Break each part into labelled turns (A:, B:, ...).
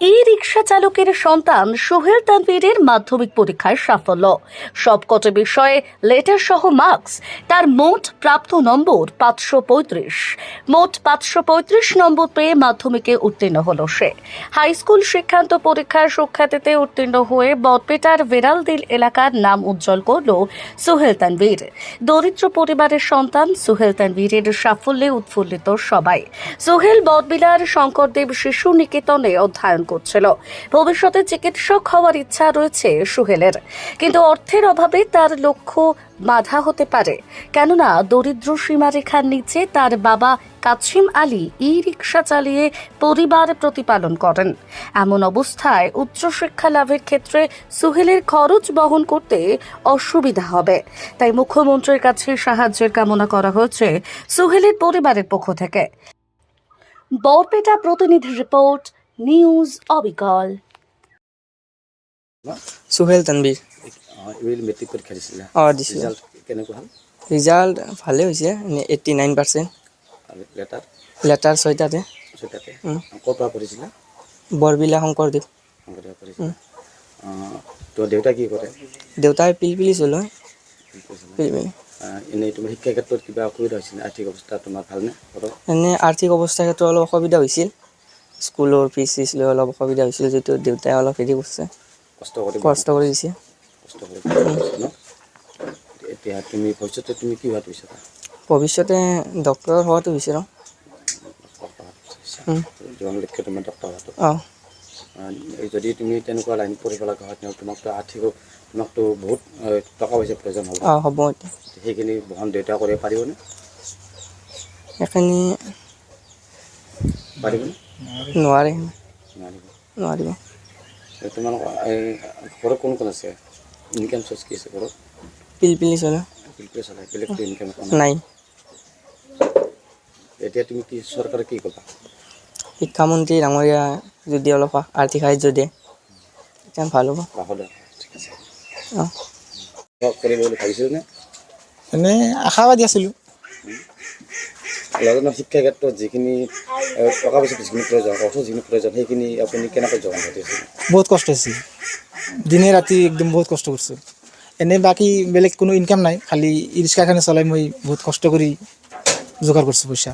A: ই রিক্সা চালকের সন্তান সোহেল তানভীরের মাধ্যমিক পরীক্ষায় সাফল্য। সবকটি বিষয়ে লেটার সহ মার্কস, তার মোট প্রাপ্ত নম্বর পাঁচশো পঁয়ত্রিশ। মোট পাঁচশো পঁয়ত্রিশ নম্বর পেয়ে মাধ্যমিকে উত্তীর্ণ হল সে। হাই স্কুল শিক্ষান্ত পরীক্ষার সুখ্যাতিতে উত্তীর্ণ হয়ে বটপেটার ভেরালদিল এলাকার নাম উজ্জ্বল করল সোহেল তানভীর। দরিদ্র পরিবারের সন্তান সোহেল তানভীরের সাফল্যে উৎফুল্লিত সবাই। সোহেল বটবিলার শঙ্করদেব শিশু নিকেতনে অধ্যয়ন করছিল। ভবিষ্যতে চিকিৎসক হওয়ার ইচ্ছা রয়েছে সোহেলের। কিন্তু অর্থের অভাবে তার লক্ষ্য বাধা হতে পারে। কেননা দরিদ্র সীমারেখার নিচে তার বাবা কাছিম আলী ই রিক্সা চালিয়ে পরিবার প্রতিপালন করেন। এমন অবস্থায় উচ্চশিক্ষা লাভের ক্ষেত্রে সুহেলের খরচ বহন করতে অসুবিধা হবে। তাই মুখ্যমন্ত্রীর কাছে সাহায্যের কামনা করা হয়েছে সুহেলের পরিবারের পক্ষ থেকে। বরপেটা প্রতিনিধি রিপোর্ট নিউজ অবিকল
B: সুহেল তানবীৰ
C: অঁ এইবেলি মেট্ৰিক পৰীক্ষা দিছিলে
B: অঁ দিছিলোঁ
C: ৰিজাল্ট কেনেকুৱা হ'ল
B: ৰিজাল্ট ভালেই হৈছে eighty nine percent
C: letter
B: letter ছয়টাতে।
C: ছয়টাতে। ক'ৰ পৰা পঢ়িছিলা?
B: বৰবিলা শংকৰদেৱ।
C: শংকৰদেৱ পঢ়িছিলা। অঁ তোমাৰ দেউতা কি কৰে?
B: দেউতাই পিলপিলি চলোঁ।
C: কি কৰিছিলা?
B: পিলপিলি
C: এনেই তোমাৰ শিক্ষা ক্ষেত্ৰত কিবা অসুবিধা হৈছিলে আৰ্থিক অৱস্থা তোমাৰ ভালনে?
B: এনে আৰ্থিক অৱস্থাৰ ক্ষেত্ৰত অলপ অসুবিধা হৈছিল। স্কুলৰ ফিজ চিজ লৈ অলপ অসুবিধা হৈছিল যিটো দেউতাই অলপ হেৰি কৰিছে।
C: কষ্ট কৰি
B: দিছে।
C: কষ্ট কৰি এতিয়া তুমি ভৱিষ্যতে তুমি কি হোৱাটো বিচাৰা।
B: হোৱাটো। অঁ।
C: যদি তুমি তেনেকুৱা লাইন পঢ়িব লগা হয় তোমাকতো আৰ্থিক তোমাকতো বহুত টকা পইচাৰ প্ৰয়োজন হ'ব।
B: অঁ হ'ব এতিয়া।
C: সেইখিনি বহন দেউতা কৰিব পাৰিবনে?
B: সেইখিনি
C: পাৰিবনে?
B: নোৱাৰে
C: নোৱাৰিব এই ঘৰত কোন কোন আছে? ইনকাম চ'ৰ্চ কি আছে ঘৰত
B: পিলপিলি চলোঁ।
C: বিলকুল চলাই বেলেগটো ইনকাম নাই। এতিয়া তুমি কি চৰকাৰে কি ক'বা
B: শিক্ষামন্ত্ৰী ডাঙৰীয়া যদি অলপ আৰ্থিক সাহাৰ্য দিয়ে তেতিয়া ভালো হ'ব।
C: বাহলৈ ঠিক আছে।
B: অঁ।
C: কৰিম বুলি ভাবিছিলনে
D: এনে আশাবাদী আছিলোঁ।
C: লগতে শিক্ষা ক্ষেত্ৰত যিখিনি টকা পইচা যিখিনি প্ৰয়োজন অৰ্থ যিখিনি প্ৰয়োজন সেইখিনি আপুনি কেনেকৈ যোগান ধৰিছে
D: বহুত কষ্ট হৈছে। দিনে ৰাতি একদম বহুত কষ্ট কৰিছোঁ। এনে বাকী বেলেগ কোনো ইনকাম নাই খালি ই ৰিক্সাখানে চলাই মই বহুত কষ্ট কৰি যোগাৰ কৰিছোঁ পইচা।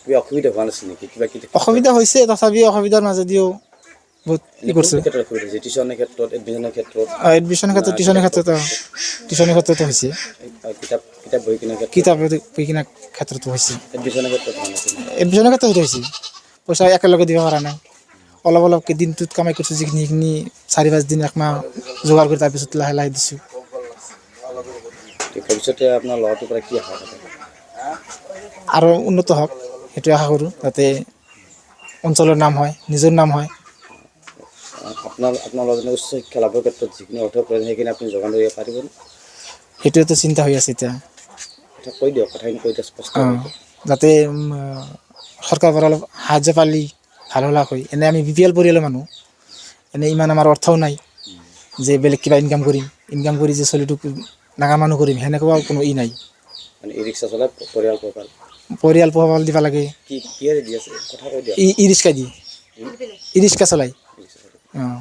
C: কিবা অসুবিধা হোৱা নাছিল নেকি? কিবা কিবি
D: অসুবিধা হৈছে তথাপিও অসুবিধাৰ মাজেদিও বহুত ই কৰিছোঁ।
C: টিউশ্যনৰ ক্ষেত্ৰত এডমিশ্যনৰ ক্ষেত্ৰত?
D: এডমিশ্যনৰ ক্ষেত্ৰত টিউশ্যনৰ ক্ষেত্ৰতো টিউশ্যনৰ ক্ষেত্ৰতো হৈছে।
C: কিতাপ ক্ষেত্ৰত?
D: কিতাপ কিনা হৈছে।
C: এডমিশ্যনৰ ক্ষেত্ৰত হোৱা নাছিল
D: এডমিশ্যনৰ ক্ষেত্ৰতো হৈছে। পইচা একেলগে দিব পৰা নাই। অলপ অলপকৈ দিনটোত কামাই কৰিছোঁ যিখিনি সেইখিনি চাৰি পাঁচ দিন একমাহ যোগাৰ কৰি তাৰপিছত লাহে লাহে দিছোঁ।
C: ভৱিষ্যতে আপোনাৰ ল'ৰাটোৰ পৰা কি আশা
D: আৰু উন্নত হওক সেইটোৱে আশা কৰোঁ যাতে অঞ্চলৰ নাম হয় নিজৰ নাম হয়।
C: আপোনাৰ আপোনাৰ ল'ৰাজনে উচ্চ শিক্ষা লাভৰ ক্ষেত্ৰত যিখিনি অৰ্থৰ প্ৰয়োজন সেইখিনি আপুনি যোগান ধৰিব পাৰিবনে?
D: সেইটোৱেতো চিন্তা হৈ আছে এতিয়া।
C: কৈ দিয়ক কথাখিনি কৈ দিয়ক স্পষ্ট
D: যাতে চৰকাৰৰ পৰা অলপ সাহাৰ্য পালি ভালো হ'লা হয়। এনে আমি বি পি এল পৰিয়ালৰ মানুহ। এনে ইমান আমাৰ অৰ্থও নাই যে বেলেগ কিবা ইনকাম কৰিম। ইনকাম কৰি যে চলিটোক ডাঙৰ মানুহ কৰিম সেনেকুৱাও কোনো ই নাই।
C: মানে পৰিয়াল পোহপাল।
D: দিব লাগে। ই ৰিক্সা দি ই ৰিক্সা চলাই। অঁ।